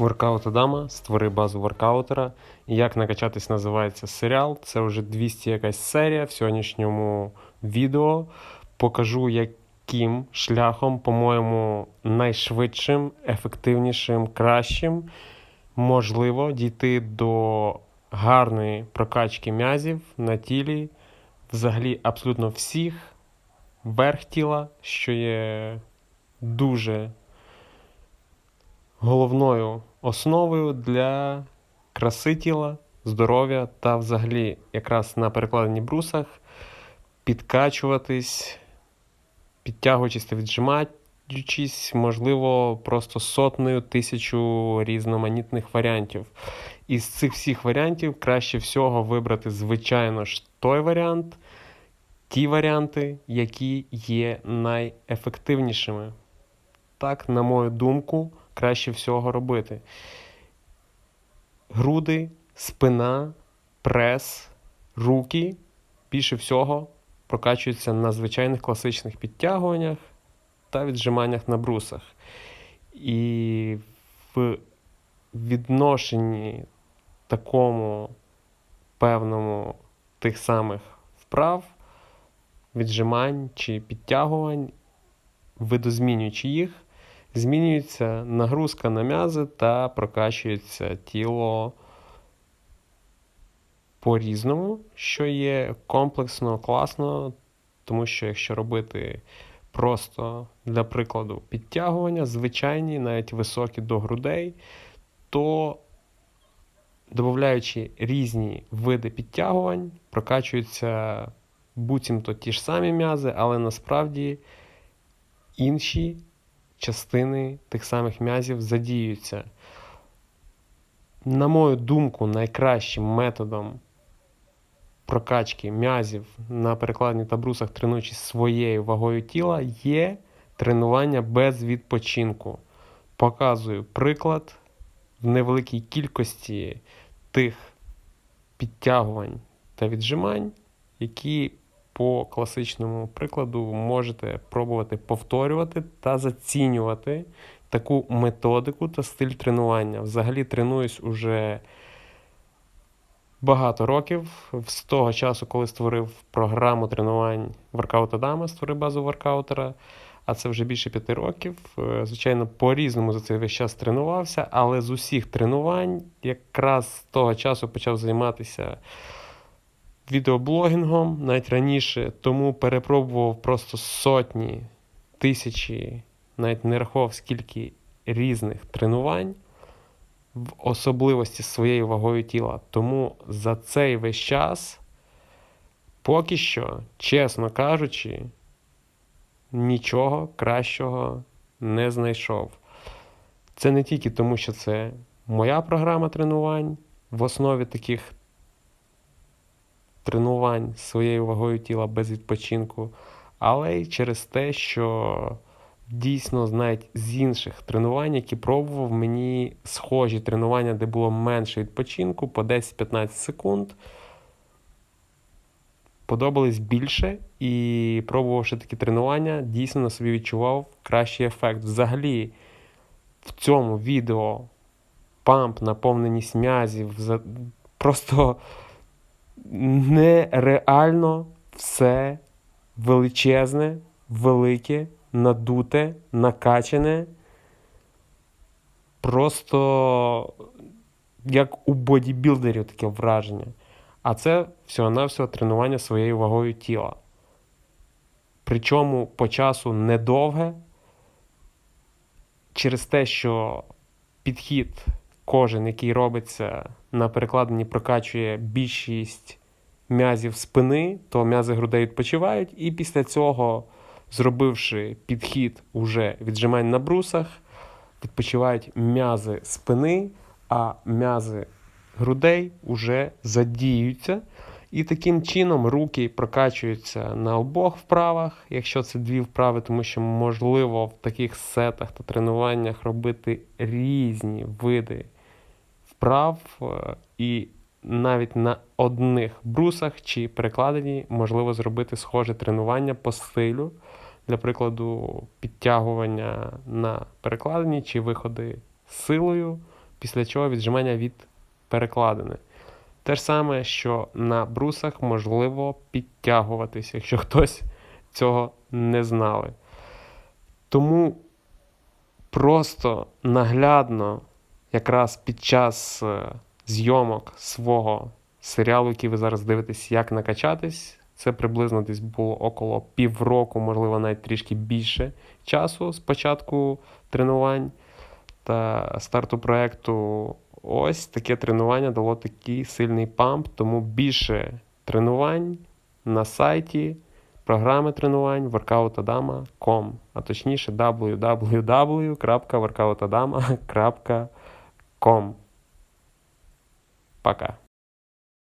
Воркаут Адама, створи базу воркаутера. Як накачатись називається серіал. Це вже 200 якась серія. В сьогоднішньому відео покажу, яким шляхом, по-моєму, найшвидшим, ефективнішим, кращим можливо дійти до гарної прокачки м'язів на тілі, взагалі абсолютно всіх, верх тіла, що є дуже головною основою для краси тіла, здоров'я та взагалі якраз на перекладенні брусах підкачуватись, підтягуючись та віджимаючись, можливо, просто сотнею тисячу різноманітних варіантів. Із цих всіх варіантів краще всього вибрати, звичайно ж, той варіант, ті варіанти, які є найефективнішими. Так, на мою думку, краще всього робити. Груди, спина, прес, руки більше всього прокачуються на звичайних класичних підтягуваннях та віджиманнях на брусах. І в відношенні такому певному тих самих вправ, віджимань чи підтягувань, видозмінюючи їх, змінюється нагрузка на м'язи та прокачується тіло по-різному, що є комплексно, класно, тому що якщо робити просто для прикладу підтягування, звичайні, навіть високі до грудей, то додаючи різні види підтягувань, прокачуються буцімто ті ж самі м'язи, але насправді інші частини тих самих м'язів задіюються. На мою думку, найкращим методом прокачки м'язів на перекладенні та брусах, тренуючись своєю вагою тіла, є тренування без відпочинку. Показую приклад в невеликій кількості тих підтягувань та віджимань, які по класичному прикладу можете пробувати повторювати та зацінювати таку методику та стиль тренування. Взагалі тренуюсь уже багато років. З того часу, коли створив програму тренувань Workout Adama, створив базу воркаутера. А це вже більше п'яти років. Е, Звичайно, по-різному за цей весь час тренувався, але з усіх тренувань якраз з того часу почав займатися відеоблогінгом навіть раніше, тому перепробував просто сотні, тисячі, навіть не рахував скільки різних тренувань в особливості своєю вагою тіла. Тому за цей весь час, поки що, чесно кажучи, нічого кращого не знайшов. Це не тільки тому, що це моя програма тренувань в основі таких тренувань своєю вагою тіла без відпочинку, але й через те, що дійсно навіть з інших тренувань, які пробував, мені схожі тренування, де було менше відпочинку по 10-15 секунд. Подобались більше і пробувавши такі тренування, дійсно на собі відчував кращий ефект. Взагалі, в цьому відео памп, наповненість м'язів, просто нереально все величезне, велике, надуте, накачане. Просто як у бодібілдерів таке враження. А це всього-навсього тренування своєю вагою тіла. Причому по часу недовге, через те, що підхід кожен, який робиться на перекладенні, прокачує більшість м'язів спини, то м'язи грудей відпочивають, і після цього, зробивши підхід уже віджимань на брусах, відпочивають м'язи спини, а м'язи грудей уже задіються. І таким чином руки прокачуються на обох вправах, якщо це дві вправи, тому що можливо в таких сетах та тренуваннях робити різні види вправ, е, і навіть на одних брусах чи перекладенні можливо зробити схоже тренування по стилю, для прикладу, підтягування на перекладенні чи виходи силою після чого віджимання від перекладини. Те ж саме, що на брусах можливо підтягуватись, якщо хтось цього не знали. Тому просто наглядно, якраз під час е, зйомок свого серіалу, який ви зараз дивитесь, як накачатись, це приблизно десь було около півроку, можливо, навіть трішки більше часу з початку тренувань та старту проекту. Ось таке тренування дало такий сильний памп, тому більше тренувань на сайті програми тренувань workoutadama.com, а точніше www.workoutadama.com. Пока.